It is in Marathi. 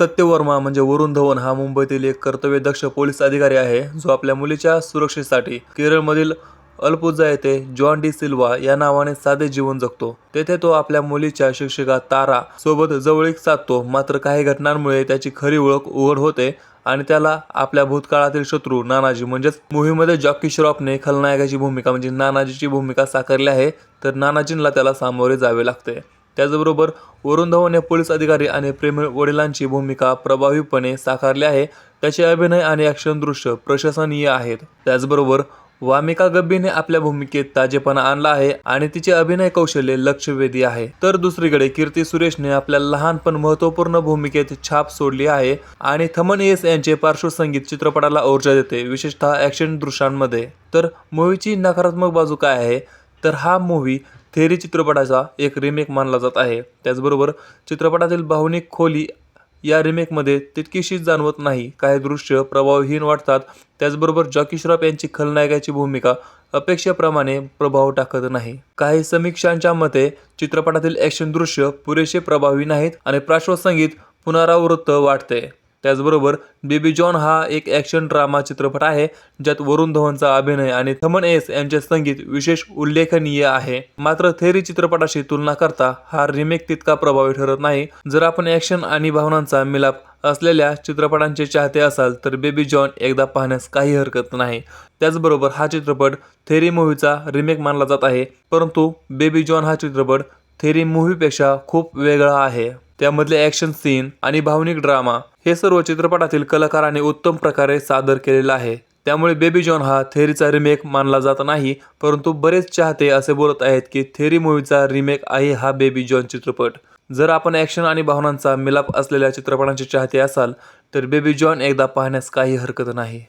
सत्यवर्मा म्हणजे वरुण धवन हा मुंबईतील एक कर्तव्यदक्ष पोलीस अधिकारी आहे जो आपल्या मुलीच्या सुरक्षेसाठी केरळमधील अल्पुझा येथे जॉन डी सिल्वा या नावाने साधे जीवन जगतो. तेथे तो आपल्या मुलीच्या शिक्षिका तारा सोबत जवळीक साधतो. मात्र काही घटनांमुळे त्याची खरी ओळख उघड होते आणि त्याला आपल्या भूतकाळातील शत्रू नानाजी म्हणजेच मूव्हीमध्ये जॉकी श्रॉफने खलनायकाची भूमिका म्हणजे नानाजीची भूमिका साकारली आहे तर नानाजींना त्याला सामोरे जावे लागते. त्याचबरोबर वरुण धवन हे पोलीस अधिकारी आणि प्रेमळ वडिलांची भूमिका प्रभावीपणे साकारली आहे. त्याचे अभिनय आणि ॲक्शन दृश्य प्रशंसनीय आहेत. त्याचबरोबर वामिका गब्बीने आपल्या भूमिकेत ताजेपणा आणला आहे आणि तिचे अभिनय कौशल्य लक्षवेधी आहे. तर दुसरीकडे कीर्ती सुरेशने आपल्या लहान पण महत्त्वपूर्ण भूमिकेत छाप सोडली आहे आणि थमन येस यांचे पार्श्वसंगीत चित्रपटाला ऊर्जा देते विशेषतः ॲक्शन दृश्यांमध्ये. तर मूवीची नकारात्मक बाजू काय आहे? तर हा मूव्ही थेरी चित्रपटाचा एक रिमेक मानला जात आहे. त्याचबरोबर चित्रपटातील भावनिक खोली या रिमेकमध्ये तितकीशी जाणवत नाही. काही दृश्य प्रभावहीन वाटतात. त्याचबरोबर जॉकी श्रॉफ यांची खलनायकाची भूमिका अपेक्षेप्रमाणे प्रभाव टाकत नाही. काही समीक्षांच्या मते चित्रपटातील ॲक्शन दृश्य पुरेसे प्रभावी नाहीत आणि पार्श्वसंगीत पुनरावृत्त वाटते. त्याचबरोबर बेबी जॉन हा एक ॲक्शन ड्रामा चित्रपट आहे ज्यात वरुण धवनचा अभिनय आणि थमन एस यांचे संगीत विशेष उल्लेखनीय आहे. मात्र थेरी चित्रपटाशी तुलना करता हा रिमेक तितका प्रभावी ठरत नाही. जर आपण ॲक्शन आणि भावनांचा मिलाप असलेल्या चित्रपटांचे चाहते असाल तर बेबी जॉन एकदा पाहण्यास काही हरकत नाही. त्याचबरोबर हा चित्रपट थेरी मूव्हीचा रिमेक मानला जात आहे परंतु बेबी जॉन हा चित्रपट थेरी मूव्हीपेक्षा खूप वेगळा आहे. त्यामधले ॲक्शन सीन आणि भावनिक ड्रामा हे सर्व चित्रपटातील कलाकारांनी उत्तम प्रकारे सादर केलेलं आहे. त्यामुळे बेबी जॉन हा थेरीचा रिमेक मानला जात नाही परंतु बरेच चाहते असे बोलत आहेत की थेरी मूवीचा रिमेक आहे हा बेबी जॉन चित्रपट. जर आपण ॲक्शन आणि भावनांचा मिलाप असलेल्या चित्रपटांचे चाहते असाल तर बेबी जॉन एकदा पाहण्यास काही हरकत नाही.